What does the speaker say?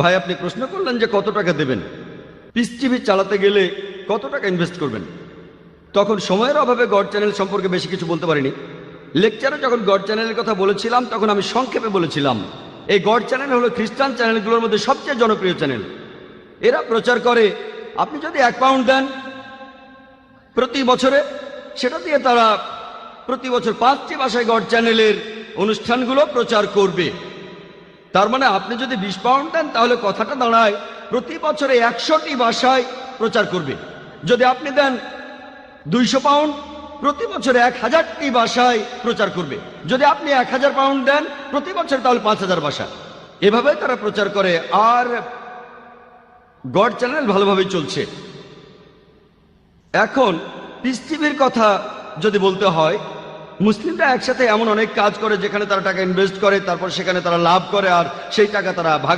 ভাই, আপনি প্রশ্ন করলেন যে কত টাকা দেবেন? পিস টিভি চালাতে গেলে কত টাকা ইনভেস্ট করবেন? তখন সময়ের অভাবে গড চ্যানেল সম্পর্কে বেশি কিছু বলতে পারিনি। লেকচারে যখন গড চ্যানেলের কথা বলেছিলাম, তখন আমি সংক্ষেপে বলেছিলাম, এই গড চ্যানেল হলো খ্রিস্টান চ্যানেলগুলোর মধ্যে সবচেয়ে জনপ্রিয় চ্যানেল। এরা প্রচার করে, আপনি যদি এক পাউন্ড দেন প্রতি বছরে, সেটা দিয়ে তারা প্রতি বছর পাঁচটি ভাষায় গড চ্যানেলের অনুষ্ঠানগুলো প্রচার করবে। তার মানে আপনি যদি বিশ পাউন্ড দেন, তাহলে কথাটা দাঁড়ায়, প্রতি বছরে একশোটি ভাষায় প্রচার করবে। যদি আপনি দেন দুইশো পাউন্ড, প্রতি বছরে এক হাজারটি ভাষায় প্রচার করবে। যদি আপনি এক হাজার পাউন্ড দেন, প্রতি বছর তাহলে পাঁচ হাজার ভাষা এভাবে তারা প্রচার করে, আর গড চ্যানেল ভালোভাবে চলছে। এখন, পিস কথা যদি বলতে হয় মুসলিমরা একসাথে এমন অনেক কাজ করে যেখানে তারা টাকা ইনভেস্ট করে, তারপর সেখানে তারা লাভ করে, আর সেই টাকা তারা ভাগা